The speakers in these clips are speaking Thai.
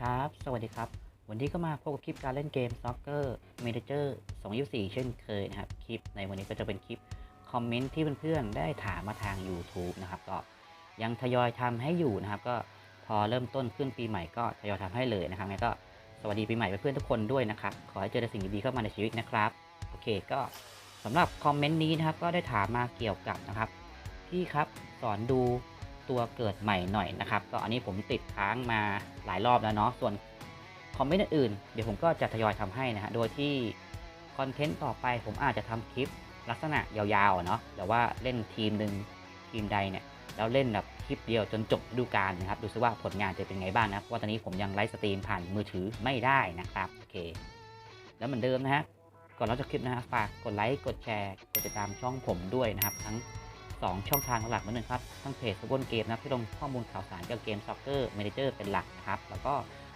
ครับ สวัสดีครับ วันนี้ก็มาพบกับคลิปการเล่นเกม Soccer Manager 2024 เช่นเคยนะครับ คลิปในวันนี้ก็จะเป็นคลิปคอมเมนต์ที่เพื่อนๆ ได้ถามมาทาง YouTube นะครับ ก็ยังทยอยทำให้อยู่นะครับ ก็พอเริ่มต้นขึ้นปีใหม่ก็ทยอยทำให้เลยนะครับงั้นก็สวัสดีปีใหม่เพื่อนๆทุกคนด้วยนะครับ ขอให้เจอแต่สิ่งดีๆเข้ามาในชีวิตนะครับ โอเคก็สำหรับคอมเมนต์นี้นะครับ ก็ได้ถามมาเกี่ยวกับนะครับ พี่ครับสอนดู ตัวเกิดใหม่หน่อยนะครับ ก็อันนี้ผมติดค้างมาหลายรอบแล้วเนาะส่วนคอมเมนต์อื่นๆเดี๋ยวผมก็จะทยอยทำให้นะฮะโดยที่คอนเทนต์ต่อไปผมอาจจะทำคลิปลักษณะยาวๆเนาะแต่ว่าเล่นทีมหนึ่งทีมใดเนี่ยแล้วเล่นแบบคลิปเดียวจนจบฤดูกาลนะครับ ดูซิว่าผลงานจะเป็นไงบ้างนะเพราะว่าตอนนี้ผมยังไลฟ์สตรีมผ่านมือถือไม่ได้นะครับโอเค แล้วเหมือนเดิมนะฮะก่อนเราจะคลิปนะฮะฝากกดไลค์กดแชร์กดติดตามช่องผมด้วยนะครับ ทั้ง 2 ช่องทางหลักเหมือนกันครับทั้งเพจสกุลเกมนะครับที่ลงข้อมูลข่าวสารเกี่ยวกับเกม Soccer Manager เป็นหลักนะครับ แล้วก็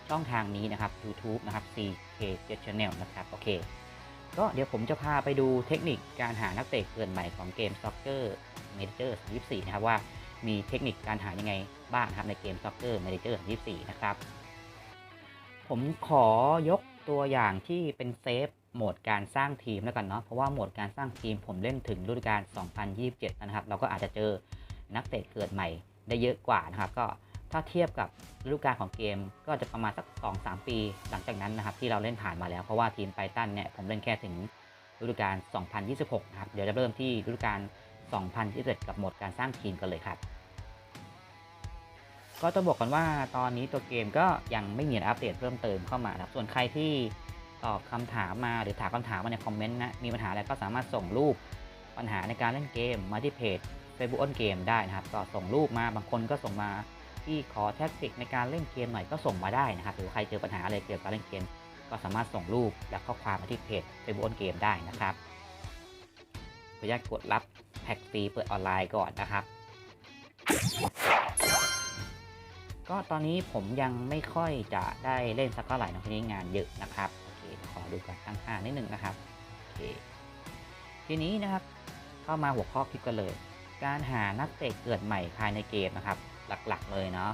ช่องทางนี้นะครับ YouTube นะครับ CK Channel นะครับ โอเค ก็เดี๋ยวผมจะพาไปดูเทคนิคการหานักเตะเกินใหม่ของเกม Soccer Manager 24นะครับว่ามีเทคนิคการหายังไงบ้างครับในเกม Soccer Manager 24นะครับ ผมขอยกตัวอย่างที่เป็นเซฟ โหมดการสร้างทีมแล้วกันเนาะเพราะว่าโหมดการสร้างทีมผมเล่นถึงฤดูกาล 2027 นะครับ เราก็อาจจะเจอนักเตะเกิดใหม่ได้เยอะกว่านะครับ ก็ถ้าเทียบกับฤดูกาลของเกมก็จะประมาณสัก 2-3 ปี หลังจากนั้นนะครับที่เราเล่นผ่านมาแล้วเพราะว่าทีมไททันเนี่ยผมเล่นแค่ถึงฤดูกาล 2026 นะครับ เดี๋ยวจะเริ่มที่ฤดูกาล 2027 กับโหมดการสร้างทีมกันเลยครับ ก็ต้องบอกกันว่าตอนนี้ตัวเกมก็ยังไม่มีอัปเดตเพิ่มเติมเข้ามานะครับ ส่วนใครที่ ตอบคำถามมาหรือถามคำถามมาในคอมเมนต์นะ มีปัญหาอะไรก็สามารถส่งรูปปัญหาในการเล่นเกมมาที่เพจ Facebook on Game ได้นะครับ ก็ส่งรูปมาบางคนก็ส่งมาที่ขอแท็กติกในการเล่นเกมหน่อยก็ส่งมาได้นะครับ หรือใครเจอปัญหาอะไรเกี่ยวกับการเล่นเกม ก็สามารถส่งรูปและข้อความมาที่เพจ Facebook on Game ได้นะครับขออนุญาตกดรับแพ็กฟรีเปิดออนไลน์ก่อนนะครับ ก็ตอนนี้ผมยังไม่ค่อยจะได้เล่นสักเท่าไหร่นะทีนี้งานเยอะนะครับ ดูการตั้งค่านิดนึงนะครับโอเคทีนี้นะครับเข้ามาหัวข้อคลิปกันเลย การหานักเตะเกิดใหม่ภายในเกมนะครับ หลักๆเลยเนาะ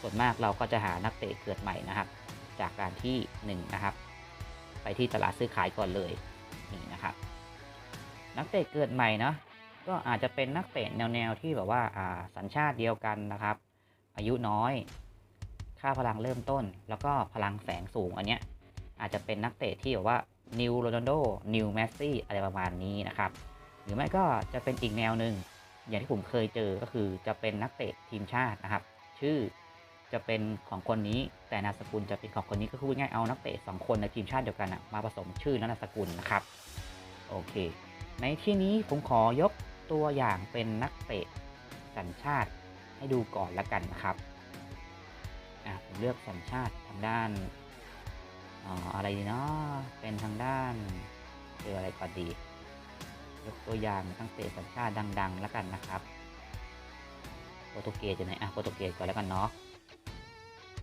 ส่วนมากเราก็จะหานักเตะเกิดใหม่นะครับ จากการที่1นงนะครับ ไปที่ตลาดซื้อขายก่อนเลยนี่นะครับ นักเตะเกิดใหม่เนาะก็อาจจะเป็นนักเตะแนวๆที่แบบว่าอ่าสัญชาติเดียวกันนะครับ อายุน้อย ค่าพลังเริ่มต้น แล้วก็พลังแสงสูงอันเนี้ย อาจจะเป็นนักเตะที่แบบว่านิวโรนัลโดนิวแมสซี่อะไรประมาณนี้นะครับ หรือไม่ก็จะเป็นอีกแนวหนึ่งอย่างที่ผมเคยเจอก็คือจะเป็นนักเตะทีมชาตินะครับ ชื่อจะเป็นของคนนี้แต่นามสกุลจะเป็นของคนนี้ก็คือง่ายเอานักเตะสองคนในทีมชาติเดียวกันนะมาผสมชื่อและนามสกุลนะครับโอเค ในที่นี้ผมขอยกตัวอย่างเป็นนักเตะสัญชาติให้ดูก่อนละกันนะครับผมเลือกสัญชาติทางด้าน อออะไรดีเนาะเป็นทางด้านเจออะไรก่อนดี ยกตัวอย่างตั้งเตะสัญชาติดัง ๆ แล้วกันนะครับโปรตุเกสจะไหนอะโปรตุเกสก่อนแล้วกันเนาะ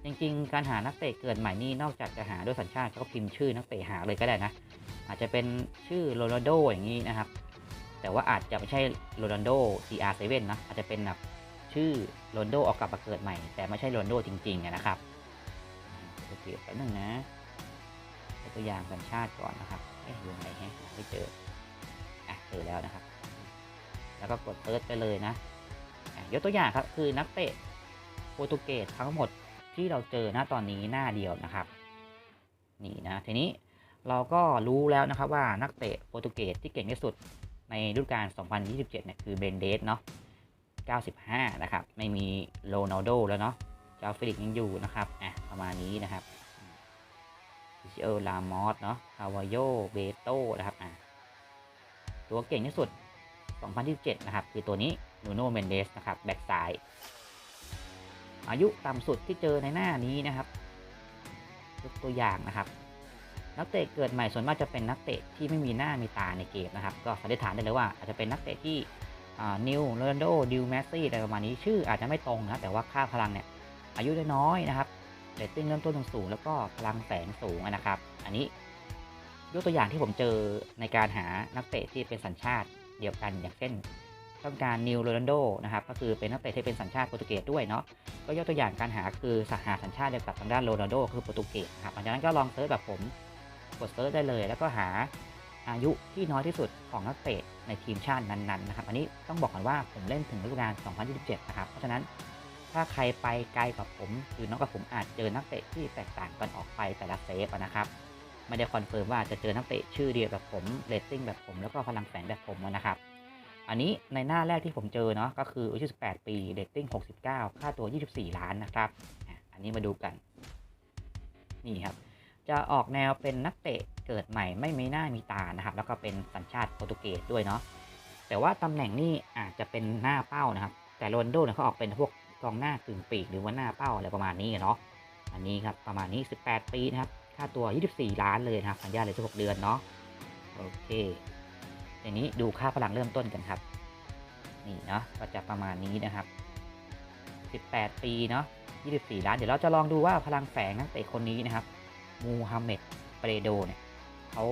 จริงๆ การหานักเตะเกิดใหม่นี่นอกจากจะหาด้วยสัญชาติก็พิมพ์ชื่อนักเตะหาเลยก็ได้นะ อาจจะเป็นชื่อโรนัลโดอย่างนี้นะครับ แต่ว่าอาจจะไม่ใช่โรนัลโด CR7 นะอาจจะเป็นแบบชื่อโรนโดออกกลับมาเกิดใหม่ แต่ไม่ใช่โรนโดจริงๆนะครับโอเคแป๊บนึงนะ ตัวอย่างสัญชาติก่อนนะครับเอ๊ะอยู่ไหนฮะหาไม่เจออะเจอแล้วนะครับ แล้วก็กดเซิร์ชไปเลยนะอะยกตัวอย่างครับคือนักเตะโปรตุเกสทั้งหมดที่เราเจอหน้าตอนนี้หน้าเดียวนะครับ นี่นะทีนี้เราก็รู้แล้วนะครับว่านักเตะโปรตุเกสที่เก่งที่สุดในฤดูกาล 2027 เนี่ยคือเบนเดสเนาะ 95 นะครับ ไม่มีโรนัลโดแล้วเนาะเจ้าฟิลิกยังอยู่นะครับ อะ ประมาณนี้นะครับ เอลลามอสเนาะคาวาโยเบโตนะครับอะตัวเก่งที่สุด 2027 นะครับ คือตัวนี้นูโนเมนเดสนะครับ แบ็กซ้าย อายุต่ำสุดที่เจอในหน้านี้นะครับ ยกตัวอย่างนะครับ นักเตะเกิดใหม่ส่วนมากจะเป็นนักเตะที่ไม่มีหน้ามีตาในเกมนะครับ ก็สันนิษฐานได้เลยว่าอาจจะเป็นนักเตะที่นิวโรนโดดิวแมสซี่อะไรประมาณนี้ชื่ออาจจะไม่ตรงนะแต่ว่าค่าพลังเนี่ยอายุน้อยนะครับ เรตติ้งเริ่มต้นสูงแล้วก็พลังแสงสูงนะครับ อันนี้ยกตัวอย่างที่ผมเจอในการหานักเตะที่เป็นสัญชาติเดียวกันอย่างเช่น ต้องการนิวโรนัลโดนะครับก็คือเป็นนักเตะที่เป็นสัญชาติโปรตุเกสด้วยเนาะก็ยกตัวอย่างการหาคือสหาสัญชาติเดียวกับทางด้านโรนัลโดคือโปรตุเกสครับหลังจากนั้นก็ลองเซิร์ชแบบผมกดเซิร์ชได้เลย แล้วก็หาอายุที่น้อยที่สุดของนักเตะในทีมชาตินั้นๆนะครับอันนี้ต้องบอกก่อนว่าผมเล่นถึงฤดูกาล2027 นะครับเพราะฉะนั้น ถ้าใครไปไกลกว่าผม หรือน้อยกว่าผมอาจเจอนักเตะที่แตกต่างกันออกไปแต่ละเซฟนะครับ ไม่ได้คอนเฟิร์มว่าจะเจอนักเตะชื่อเดียวแบบผมเรตติ้งแบบผมแล้วก็พลังแฝงแบบผมนะครับ อันนี้ในหน้าแรกที่ผมเจอเนาะก็คืออายุ18 ปีเรตติ้ง 69 ค่าตัว 24 ล้านนะครับอันนี้มาดูกัน นี่ครับ จะออกแนวเป็นนักเตะเกิดใหม่ไม่มีหน้ามีตานะครับ แล้วก็เป็นสัญชาติโปรตุเกสด้วยเนาะแต่ว่าตำแหน่งนี่อาจจะเป็นหน้าเป้านะครับ แต่โรนโดเนี่ยเขาออกเป็นพวก กองหน้ากึ่งปีกหรือว่าหน้าเป้าอะไรประมาณนี้เนาะอันนี้ครับประมาณนี้ 18 ปีนะครับค่าตัว 24 ล้านเลยนะครับสัญญาเลย16เดือนเนาะโอเคทีนี้ดูค่าพลังเริ่มต้นกันครับนี่เนาะก็จะประมาณนี้นะครับ 18 ปีเนาะ24 ล้าน เดี๋ยวเราจะลองดูว่าพลังแฝงนักเตะคนนี้นะครับ มูฮัมเหม็ด เปรโดเนี่ยเขา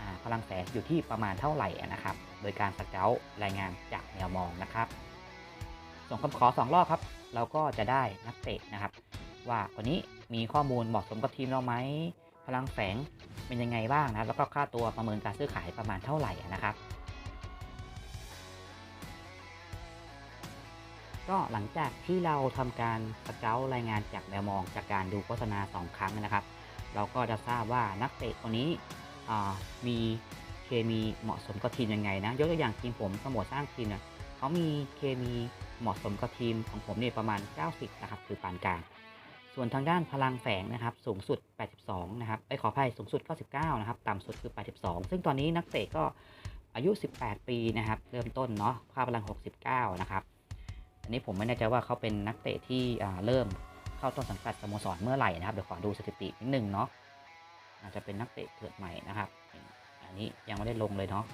อ่าพลังแฝงอยู่ที่ประมาณเท่าไหร่นะครับ โดยการสเกลรายงานจากแนวมองนะครับ ส่งคำขอ 2 รอบครับ เราก็จะได้นักเตะนะครับ ว่าคนนี้มีข้อมูลเหมาะสมกับทีมเราไหมพลังแฝงเป็นยังไงบ้างนะแล้วก็ค่าตัวประเมินการซื้อขายประมาณเท่าไหร่นะครับ ก็หลังจากที่เราทำการสเกลรายงานจากแมวมองจากการดูโฆษณา 2 ครั้งนะครับ เราก็จะทราบว่านักเตะคนนี้มีเคมีเหมาะสมกับทีมยังไงนะ ยกตัวอย่างทีมผมสโมสรสร้างทีมเนี่ย เขามีเคมีเหมาะสมกับทีมของผมเนี่ยประมาณ 90 นะครับ คือปานกลาง ส่วนทางด้านพลังแฝงนะครับ สูงสุด 82 นะครับไอ้ขออภัยสูงสุด 99 นะครับ ต่ำสุดคือ 82 ซึ่งตอนนี้นักเตะก็อายุ 18 ปีนะครับ เริ่มต้นเนาะค่าพลัง 69 นะครับ อันนี้ผมไม่แน่ใจว่าเขาเป็นนักเตะที่เริ่มเข้าต้นสังกัดสโมสรเมื่อไหร่นะครับ เดี๋ยวขอดูสถิตินิดนึงเนาะอาจจะเป็นนักเตะเกิดใหม่นะครับ อันนี้ยังไม่ได้ลงเลยเนาะ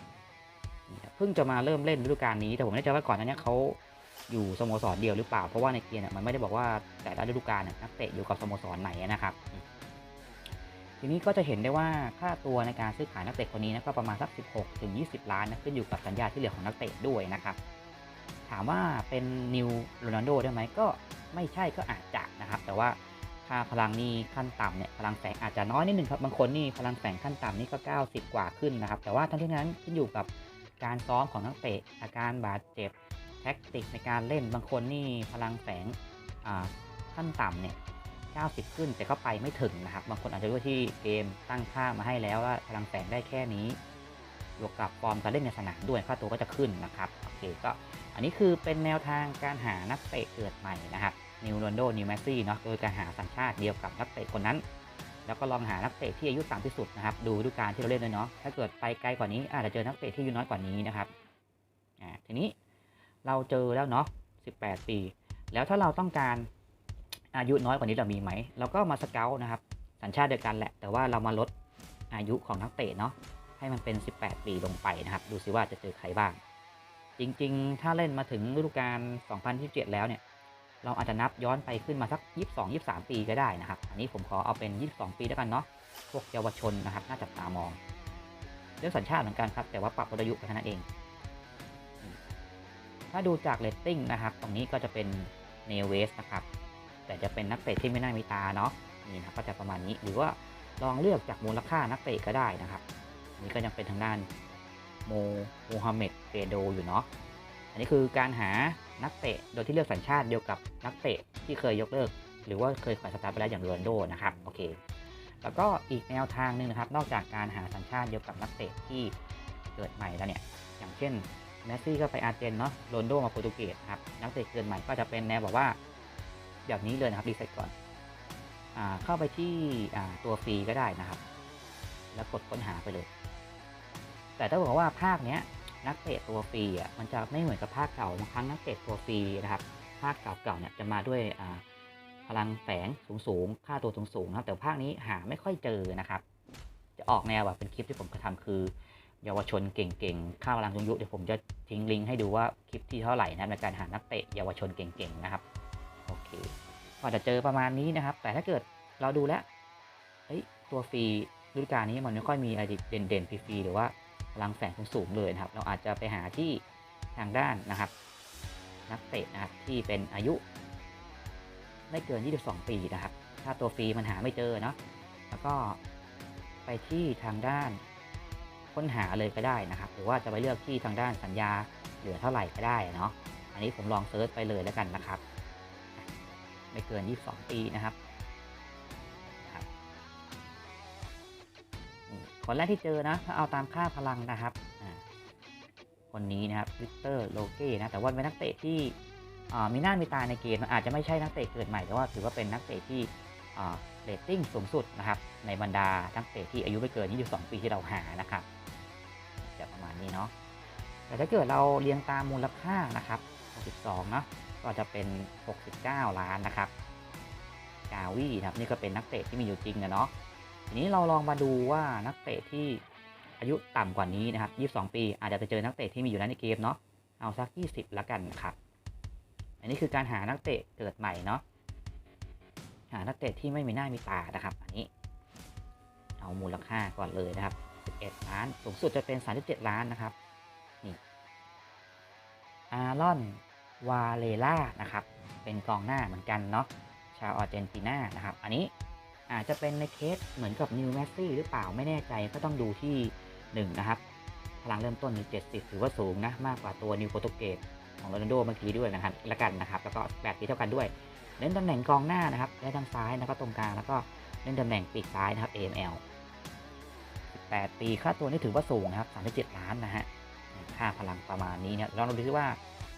เพิ่งจะมาเริ่มเล่นฤดูกาลนี้แต่ผมไม่แน่ใจว่าก่อนหน้านี้เขาอยู่สโมสรเดียวหรือเปล่า เพราะว่าในเกมเนี่ยมันไม่ได้บอกว่าแต่ละฤดูกาลนักเตะอยู่กับสโมสรไหนนะครับ ทีนี้ก็จะเห็นได้ว่าค่าตัวในการซื้อขายนักเตะคนนี้นะก็ประมาณสัก 16ถึง20 ล้านนะขึ้นอยู่กับสัญญาที่เหลือของนักเตะด้วยนะครับ ถามว่าเป็นนิวโรนัลโดได้ไหมก็ไม่ใช่ก็อาจจะนะครับ แต่ว่าค่าพลังนี่ขั้นต่ำเนี่ยพลังแฝงอาจจะน้อยนิดนึงครับบางคนนี่พลังแฝงขั้นต่ำนี่ก็ 90 กว่าขึ้นนะครับ แต่ว่าทั้งที่นั้นขึ้นอยู่กับ การซ้อมของนักเตะ อาการบาดเจ็บ แท็กติกในการเล่นบางคนนี่พลังแฝงขั้นต่ำเนี่ย90 ขึ้นแต่ก็ไปไม่ถึงนะครับ บางคนอาจจะด้วยที่เกมตั้งค่ามาให้แล้วว่าพลังแฝงได้แค่นี้บวกกับฟอร์มการเล่นในสนามด้วยค่าตัวก็จะขึ้นนะครับโอเคก็อันนี้คือเป็นแนวทางการหานักเตะเกิดใหม่นะครับนิวโรนโดนิวแมสซี่เนาะโดยการหาสัญชาติเดียวกับนักเตะคนนั้น แล้วก็ลองหานักเตะที่อายุต่ำที่สุดนะครับ ดูฤดูกาลที่เราเล่นด้วยเนาะ ถ้าเกิดไปไกลกว่านี้อาจจะเจอนักเตะที่อายุน้อยกว่านี้นะครับ อ่า ทีนี้เราเจอแล้วเนาะ 18 ปี แล้วถ้าเราต้องการอายุน้อยกว่านี้เรามีไหม เราก็มาสเกลนะครับ สัญชาติเดียวกันแหละ แต่ว่าเรามาลดอายุของนักเตะเนาะ ให้มันเป็น 18 ปีลงไปนะครับ ดูซิว่าจะเจอใครบ้าง จริง ๆ ถ้าเล่นมาถึงฤดูกาล2027 แล้วเนี่ย เราอาจจะนับย้อนไปขึ้นมาสัก 22 23 ปีก็ได้นะครับ อันนี้ผมขอเอาเป็น 22 ปีแล้วกันเนาะ พวกเยาวชนนะครับ น่าจับตามอง เรื่องสัญชาติเหมือนกันครับ แต่ว่าปรับลดอายุไปเท่านั้นเอง ถ้าดูจากเรตติ้งนะครับ ตรงนี้ก็จะเป็นเนเวสนะครับ แต่จะเป็นนักเตะที่ไม่น่ามีตาเนาะ นี่นะก็จะประมาณนี้ หรือว่าลองเลือกจากมูลค่านักเตะก็ได้นะครับนนี้ก็ยังเป็นทางด้านโมโมฮัมเหม็ดเฟโดอยู่เนาะ อันนี้คือการหา นักเตะโดยที่เลือกสัญชาติเดียวกับนักเตะที่เคยยกเลิก หรือว่าเคยปล่อยสตาร์ไปแล้วอย่างโรนโดนะครับโอเคแล้วก็อีกแนวทางหนึ่งนะครับนอกจากการหาสัญชาติเดียวกับนักเตะที่เกิดใหม่แล้วเนี่ยอย่างเช่นเมสซี่ก็ไปอาร์เจนเนาะโรนโดมาโปรตุเกสครับนักเตะเกิดใหม่ก็จะเป็นแนวแบบว่าแบบนี้เลยนะครับรีเซ็ตก่อนอเข้าไปที่ตัวฟรีก็ได้นะครับ แล้วกดค้นหาไปเลย แต่ถ้าบอกว่าภาคเนี้ย นักเตะตัวฟรีอะมันจะไม่เหมือนกับภาคเก่าบางครั้งนักเตะตัวฟรีนะครับภาคเก่าๆเนี่ยจะมาด้วยพลังแฝงสูงๆค่าตัวสูงๆนะครับแต่ภาคนี้หาไม่ค่อยเจอนะครับ จะออกแนวแบบเป็นคลิปที่ผมกระทำคือ เยาวชนเก่งๆค่าพลังยุงยุเดี๋ยวผมจะทิ้งลิงก์ให้ดูว่าคลิปที่เท่าไหร่นะในการหานักเตะเยาวชนเก่งๆนะครับโอเคก็จะเจอประมาณนี้นะครับ แต่ถ้าเกิดเราดูแล้วเฮ้ยตัวฟรีฤดูกาลนี้มันไม่ค่อยมีอะไรเด่นๆฟรีๆหรือว่า ลังแฝงสูงๆเลยนะครับ เราอาจจะไปหาที่ทางด้านนะครับ นักเตะนะครับที่เป็นอายุ ไม่เกิน 22 ปีนะครับ ถ้าตัวฟรีมันหาไม่เจอเนาะแล้วก็ไปที่ทางด้านค้นหาเลยก็ได้นะครับ หรือว่าจะไปเลือกที่ทางด้านสัญญาเหลือเท่าไหร่ก็ได้เนาะอันนี้ผมลองเซิร์ชไปเลยแล้วกันนะครับ ไม่เกิน 22 ปีนะครับ คนแรกที่เจอนะ ถ้าเอาตามค่าพลังนะครับ คนนี้นะครับวิกเตอร์โลเก้นะ แต่ว่าเป็นนักเตะที่มีหน้ามีตาในเกม อาจจะไม่ใช่นักเตะเกิดใหม่ แต่ว่าถือว่าเป็นนักเตะที่เรตติ้งสูงสุดนะครับ ในบรรดานักเตะที่อายุไม่เกิน 22 ปีที่เราหานะครับจะประมาณนี้เนาะ แต่ถ้าเกิดเราเรียงตามมูลค่านะครับ 62 เนาะ ก็จะเป็น 69 ล้านนะครับ กาวีนะครับ นี่ก็เป็นนักเตะที่มีอยู่จริงนะเนาะ ทีนี้เราลองมาดูว่านักเตะที่อายุต่ำกว่านี้นะครับ 22 ปี อาจจะไปเจอนักเตะที่มีอยู่แล้วในเกมเนาะ เอาสัก 20 ละกันครับ อันนี้คือการหานักเตะเกิดใหม่เนาะ หานักเตะที่ไม่มีหน้ามีตานะครับ อันนี้ เอามูลค่าก่อนเลยนะครับ 11 ล้าน สูงสุดจะเป็น 37 ล้านนะครับ นี่ อารอน วาเลล่านะครับ เป็นกองหน้าเหมือนกันเนาะ ชาวอาร์เจนตินานะครับ อันนี้ อาจจะเป็นในเคสเหมือนกับนิวแมสซี่หรือเปล่าไม่แน่ใจก็ต้องดูที่ 1 นะครับ พลังเริ่มต้นมี70 ถือว่าสูงนะ มากกว่าตัวนิวโปรตุเกสของโรนัลโดเมื่อกี้ด้วยนะครับละกันนะครับ แล้วก็8ปีเท่ากันด้วย เล่นตำแหน่งกองหน้านะครับ ได้ทางซ้ายแล้วก็ตรงกลางแล้วก็เล่นตำแหน่งปีกซ้ายนะครับ AML 8 ปีค่าตัวนี่ถือว่าสูงนะครับ37ล้านนะฮะค่าพลังประมาณนี้เนี่ยเราดูซิว่า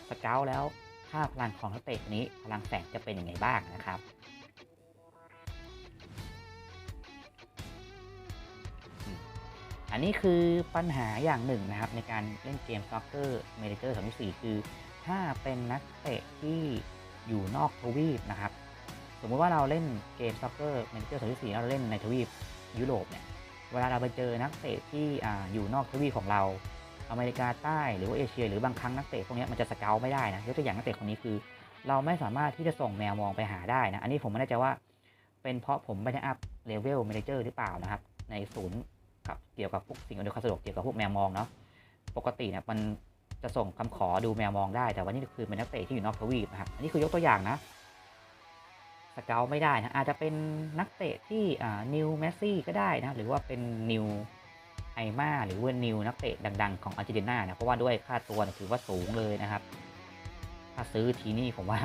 สเกลแล้วค่าพลังของนักเตะนี้พลังแฝงจะเป็นยังไงบ้างนะครับ อันนี้คือปัญหาอย่างหนึ่งนะครับในการเล่นเกมซ็อกเกอร์เมดิเตอร์2024คือ ถ้าเป็นนักเตะที่อยู่นอกทวีปนะครับ สมมติว่าเราเล่นเกมซ็อกเกอร์เมดิเตอร์2024แล้วเราเล่นในทวีปยุโรปเนี่ย เวลาเราไปเจอนักเตะที่ออยู่นอกทวีปของเรา อเมริกาใต้หรือว่าเอเชีย หรือบางครั้งนักเตะพวกนี้มันจะสเกลไม่ได้นะยกตัวอย่างนักเตะคนนี้คือ เราไม่สามารถที่จะส่งแมวมองไปหาได้นะ อันนี้ผมไม่แน่ใจว่า เป็นเพราะผมไม่ได้อัพเลเวลเมนเจอร์หรือเปล่านะครับ ในศูนย์ กับเกี่ยวกับพวกสิ่งอำนวยความสะดวกเกี่ยวกับพวกแมวมองเนาะปกติเนี่ยมันจะส่งคำขอดูแมวมองได้แต่ว่านี่คือเป็นนักเตะที่อยู่นอกทวีปนะครับอันนี้คือยกตัวอย่างนะสเกลไม่ได้นะอาจจะเป็นนักเตะที่อ่านิวเมสซี่ก็ได้นะหรือว่าเป็นนิวไอมาหรือว่านิวนักเตะดัง ๆ ของอาร์เจนตินานะเพราะว่าด้วยค่าตัวถือว่าสูงเลยนะครับ ถ้าซื้อทีนี่ผมว่า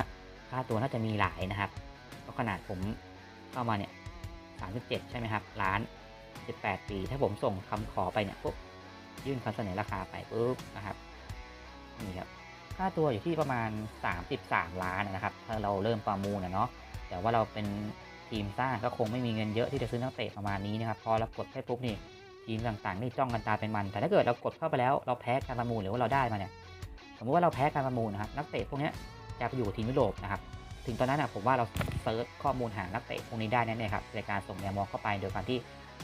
ค่าตัวน่าจะมีหลายนะครับเพราะขนาดผมเข้ามาเนี่ย37 ใช่ไหมครับล้าน 18 ปี ถ้าผมส่งคำขอไปเนี่ยปุ๊บยื่นคำเสนอราคาไปปุ๊บนะครับนี่ครับค่าตัวอยู่ที่ประมาณ 33 ล้านนะครับ ถ้าเราเริ่มประมูลนะเนาะแต่ว่าเราเป็นทีมสร้างก็คงไม่มีเงินเยอะที่จะซื้อนักเตะประมาณนี้นะครับ พอเรากดให้ปุ๊บนี่ทีมต่างๆนี่จ้องกันตาเป็นมัน แต่ถ้าเกิดเรากดเข้าไปแล้วเราแพ้การประมูลหรือว่าเราได้มาเนี่ยสมมติว่าเราแพ้การประมูลนะครับนักเตะพวกนี้จะไปอยู่ทีมยุโรปนะครับถึงตอนนั้นนะผมว่าเราเซิร์ชข้อมูลหานักเตะพวกนี้ได้แน่ๆครับในการส่งแนวมองเข้าไปโดยการที่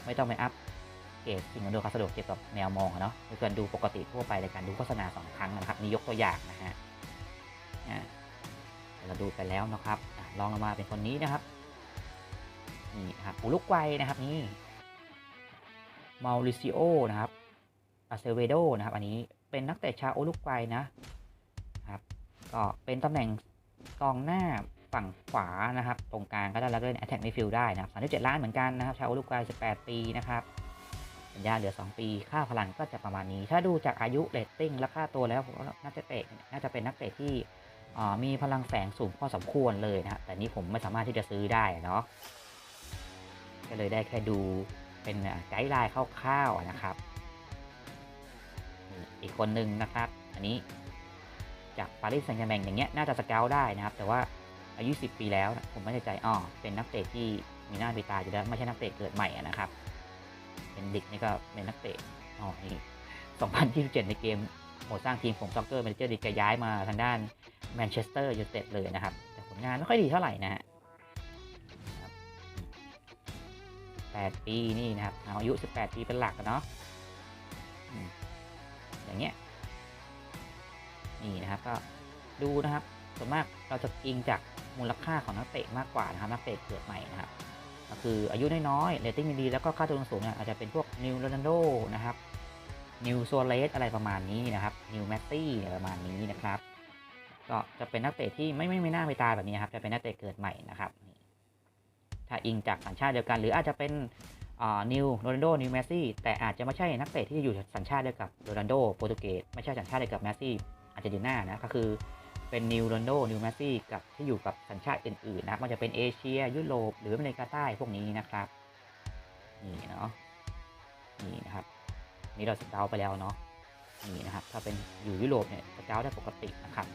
ไม่ต้องไปอัพเกรดสิ่งอำนวยความสะดวกเกี่ยวกับแนวมองเนาะโดยการดูปกติทั่วไปในการดูโฆษณาสองครั้งนะครับนี่ยกตัวอย่างนะฮะเราดูไปแล้วนะครับลองลงมาเป็นคนนี้นะครับนี่ครับอุลุกวัยนะครับนี่มาริซิโอนะครับอาเซเวโดนะครับอันนี้เป็นนักเตะชาวอุลุกวัยนะครับก็เป็นตำแหน่งกองหน้า ฝั่งขวานะครับ ตรงกลางก็ได้แล้วก็เล่น attack midfield ได้นะครับ37 ล้านเหมือนกันนะครับ ชาวอุลุกวัย18 ปีนะครับ สัญญาเหลือ 2 ปี ค่าพลังก็จะประมาณนี้ ถ้าดูจากอายุเรตติ้งและค่าตัวแล้วผมว่าน่าจะเตะน่าจะเป็นนักเตะที่มีพลังแฝงสูงพอสมควรเลยนะครับแต่นี้ผมไม่สามารถที่จะซื้อได้เนาะก็เลยได้แค่ดูเป็นไกด์ไลน์คร่าวๆนะครับ อีกคนหนึ่งนะครับ อันนี้จากปารีสแซงต์แชร์แมงอย่างเงี้ยน่าจะสเกลได้นะครับ แต่ว่า อายุ 10 ปีแล้วนะผมไม่แน่ใจอ๋อเป็นนักเตะที่มีหน้ามีตาอยู่แล้วไม่ใช่นักเตะเกิดใหม่นะครับ เป็นเดิกนี่ก็เป็นนักเตะอ๋อนี่2027 ในเกมโหมดสร้างทีมของซ็อกเกอร์แมนเจอร์ดิกจะย้ายมาทางด้านแมนเชสเตอร์ยูไนเต็ดเลยนะครับ แต่ผลงานไม่ค่อยดีเท่าไหร่นะฮะ8ปีนี่นะครับเอาอายุ 18 ปีเป็นหลักเนาะอืมอย่างเงี้ยนี่นะครับก็ดูนะครับส่วนมากเราจะอิงจาก มูลค่าของนักเตะมากกว่านะครับนักเตะเกิดใหม่นะครับก็คืออายุน้อยๆเรตติ้งดีๆแล้วก็ค่าตัวสูงๆเนี่ยอาจจะเป็นพวกนิวโรนัลโดนะครับนิวโซเลสอะไรประมาณนี้นะครับนิวแมตตี้ประมาณนี้นะครับ ก็จะเป็นนักเตะที่ไม่ไม่ไม่น่าไม่ตายแบบนี้ครับจะเป็นนักเตะเกิดใหม่นะครับถ้าอิงจากสัญชาติเดียวกัน หรืออาจจะเป็นนิวโรนัลโดนิวเมสซี่แต่อาจจะไม่ใช่นักเตะที่อยู่สัญชาติเดียวกับโรนัลโดโปรตุเกสไม่ใช่สัญชาติเดียวกับเมสซี่อาร์เจนตินานะก็คือ เป็นนิวโรนโดนิวเมสซี่กับที่อยู่กับสัญชาติอื่นๆนะครับมันจะเป็นเอเชีย ยุโรป หรืออเมริกาใต้พวกนี้นะครับ นี่เนาะนี่นะครับ นี่เราสเกาไปแล้วเนาะนี่นะครับ ถ้าเป็นอยู่ยุโรปเนี่ยสเกาได้ปกตินะครับ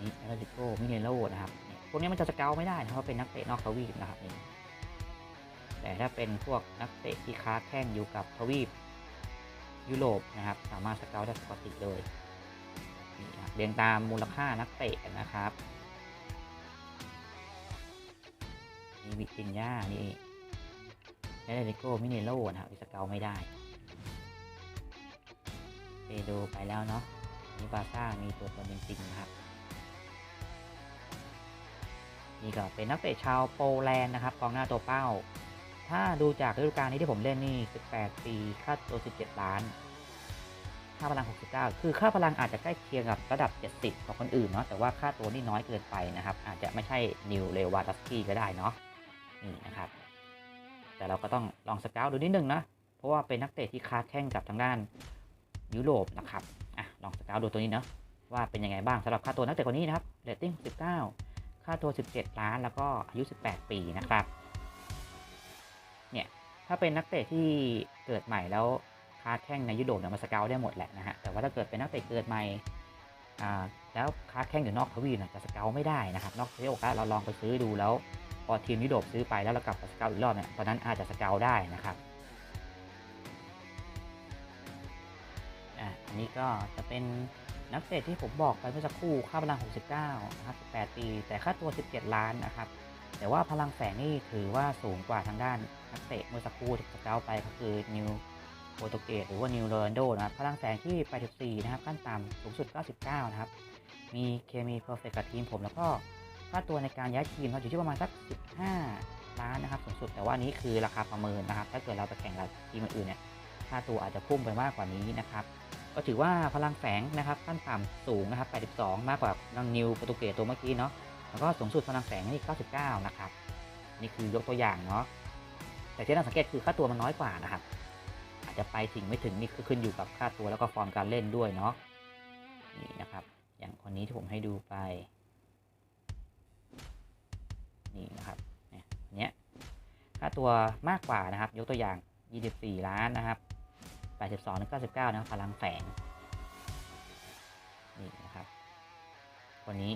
นี่แอตเลติโกมิเนโรนะครับเนี่ยพวกนี้มันจะสเกลไม่ได้นะเพราะเป็นนักเตะนอกทวีปนะครับนี่แต่ถ้าเป็นพวกนักเตะที่ค้าแข่งอยู่กับทวีปยุโรปนะครับ สามารถสเกลได้ปกติเลย นี่ครับเรียงตามมูลค่านักเตะนะครับนี่วิจินยานี่แอตเลติโกมิเนโรนะครับสเกลไม่ได้เปโดไปแล้วเนาะนี่บาซ่ามีตัวตนจริงๆนะครับนี่ก็เป็นนักเตะชาวโปแลนด์นะครับกองหน้าตัวเป้า ถ้าดูจากฤดูกาลนี้ที่ผมเล่นนี่ 18 ปี ค่าตัว 17 ล้าน ค่าพลัง 69 คือค่าพลังอาจจะใกล้เคียงกับระดับ 70 ของคนอื่นเนาะ แต่ว่าค่าตัวนี่น้อยเกินไปนะครับ อาจจะไม่ใช่นิวเลวาตัสกี้ก็ได้เนาะ นี่นะครับ แต่เราก็ต้องลองสเกลดูนิดนึงนะ เพราะว่าเป็นนักเตะที่ค้าแข่งกับทางด้านยุโรปนะครับ อะ ลองสเกลดูตัวนี้เนาะ ว่าเป็นยังไงบ้างสำหรับค่าตัวนักเตะคนนี้นะครับเรตติ้ง 19 ค่าตัว 17 ล้าน แล้วก็อายุ 18 ปีนะครับ เนี่ย ถ้าเป็นนักเตะที่เกิดใหม่แล้ว ค้าแข่งในยุโรปเนี่ยมาสเกลได้หมดแหละนะฮะแต่ว่าถ้าเกิดเป็นนักเตะเกิดใหม่อ่าแล้วค้าแข่งอยู่นอกทวีปเนี่ยจะสเกลไม่ได้นะครับ นอกที่โอกาเราลองไปซื้อดูแล้วพอทีมยุโรปซื้อไปแล้วเรากลับมาสเกลอีกรอบเนี่ยตอนนั้นอาจจะสเกลได้นะครับอะอันนี้ก็จะเป็นนักเตะที่ผมบอกไปเมื่อสักครู่ค่าพลัง 69 นะครับ 18 ปี แต่ค่าตัว 17 ล้านนะครับ แต่ว่าพลังแฝงนี่ถือว่าสูงกว่าทางด้านนักเตะเมื่อสักครู่ที่สเกลไปก็คือนิว โปรตุเกสหรือว่านิวโรนโดนะครับพลังแฝงที่ 84 นะครับ ขั้นต่ำสูงสุด 99 นะครับ มีเคมีเพอร์เฟกกับทีมผมแล้วก็ค่าตัวในการย้ายทีมเราอยู่ที่ประมาณสัก 15 ล้านนะครับสูงสุดแต่ว่านี้คือราคาประเมินนะครับ ถ้าเกิดเราไปแข่งกับทีมอื่นเนี่ยค่าตัวอาจจะพุ่งไปมากกว่านี้นะครับก็ถือว่าพลังแฝงนะครับขั้นต่ำสูงนะครับ 82 มากกว่านังนิวโปรตุเกสตัวเมื่อกี้เนาะแล้วก็สูงสุดพลังแฝงนี่ 99 นะครับ นี่คือยกตัวอย่างเนาะแต่ที่น่าสังเกตคือค่าตัวมันน้อยกว่านะครับ จจะไปถึงไม่ถึงนี่คือขึ้นอยู่กับค่าตัวแล้วก็ฟอร์มการเล่นด้วยเนาะนี่นะครับ อย่างคนนี้ที่ผมให้ดูไปนี่นะครับเนี่ยเนี้ยค่าตัวมากกว่านะครับ ยกตัวอย่าง 24 ล้านนะครับ 82ถึง99 นะครับพลังแฝงนี่นะครับคนนี้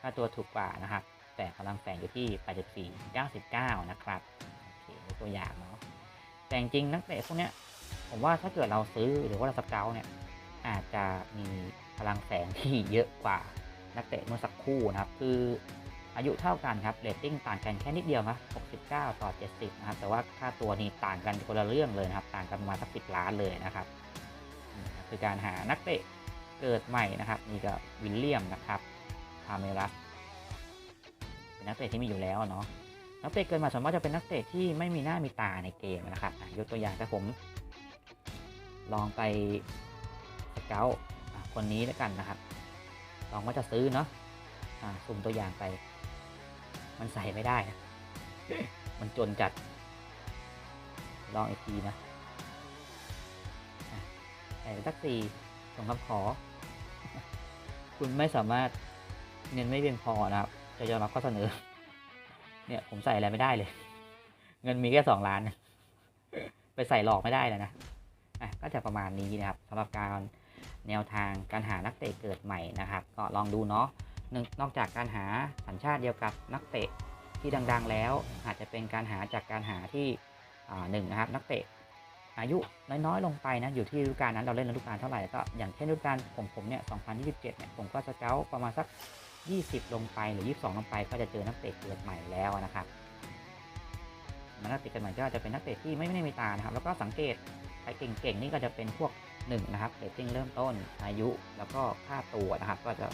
ค่าตัวถูกกว่านะครับ แต่พลังแฝงอยู่ที่ 84 99 นะครับโอเคยกตัวอย่างเนาะแต่จริงนักเตะพวกเนี้ย ผมว่าถ้าเกิดเราซื้อหรือว่าเราสเกลเนี่ยอาจจะมีพลังแฝงที่เยอะกว่านักเตะเมื่อสักครู่นะครับ คืออายุเท่ากันครับเรตติ้งต่างกันแค่นิดเดียวนะ69 ต่อ 70 นะครับ แต่ว่าค่าตัวนี่ต่างกันคนละเรื่องเลยนะครับ ต่างกันประมาณสัก 10 ล้านเลยนะครับ คือการหานักเตะเกิดใหม่นะครับนี่ก็วิลเลียมนะครับพาเมรัสเป็นนักเตะที่มีอยู่แล้วเนาะนักเตะเกิดมาส่วนมากจะเป็นนักเตะที่ไม่มีหน้ามีตาในเกมนะครับยกตัวอย่างถ้าผม ลองไปสเกลคนนี้แล้วกันนะครับ ลองว่าจะซื้อเนาะสุ่มตัวอย่างไป มันใส่ไม่ได้นะ มันจนจัด ลองอีกทีนะอะใส่ไปสักสี่ส่งคำขอ คุณไม่สามารถเงินไม่เพียงพอนะครับ จะยอมรับข้อเสนอ เนี่ยผมใส่อะไรไม่ได้เลย เงินมีแค่สองล้าน ไปใส่หลอกไม่ได้เลยนะ อะก็จะประมาณนี้นะครับสำหรับการแนวทางการหานักเตะเกิดใหม่นะครับ ก็ลองดูเนาะนงนอกจากการหาสัญชาติเดียวกับนักเตะที่ดัง ๆ แล้ว อาจจะเป็นการหาจากการหาที่หนึ่งนะครับ นักเตะอายุน้อยๆลงไปนะอยู่ที่ฤดูกาลนั้นเราเล่นฤดูกาลเท่าไหร่ก็อย่างเช่นฤดูกาลผมผมเนี่ย 2027 เนี่ยผมก็สเกลประมาณสัก 20 ลงไปหรือ 22 ลงไป ก็จะเจอนักเตะเกิดใหม่แล้วนะครับนักเตะเกิดใหม่ก็จะเป็นนักเตะที่ไม่ไม่ได้มีตานะครับแล้วก็สังเกต ใครเก่งๆ นี่ก็จะเป็นพวกหนึ่งนะครับเรตติ้งเริ่มต้นอายุแล้วก็ค่าตัวนะครับ ก็จะ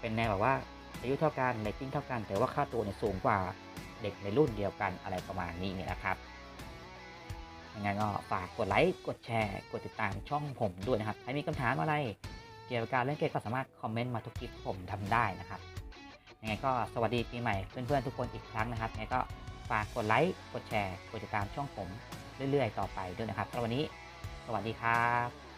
เป็นแนวแบบว่าอายุเท่ากันเรตติ้งเท่ากัน แต่ว่าค่าตัวเนี่ยสูงกว่าเด็กในรุ่นเดียวกันอะไรประมาณนี้นะครับยังไงก็ฝากกดไลค์กดแชร์ กดติดตามช่องผมด้วยนะครับใครมีคำถามอะไร เกี่ยวกับการเล่นเกมก็สามารถคอมเมนต์มาทุกคลิปผมทำได้นะครับยังไงก็สวัสดีปีใหม่เพื่อนๆทุกคนอีกครั้งนะครับยังไงก็ฝากกดไลค์กดแชร์ กดติดตามช่องผมเรื่อยๆ ต่อไปด้วยนะครับสำหรับวันนี้ วัสดีครับ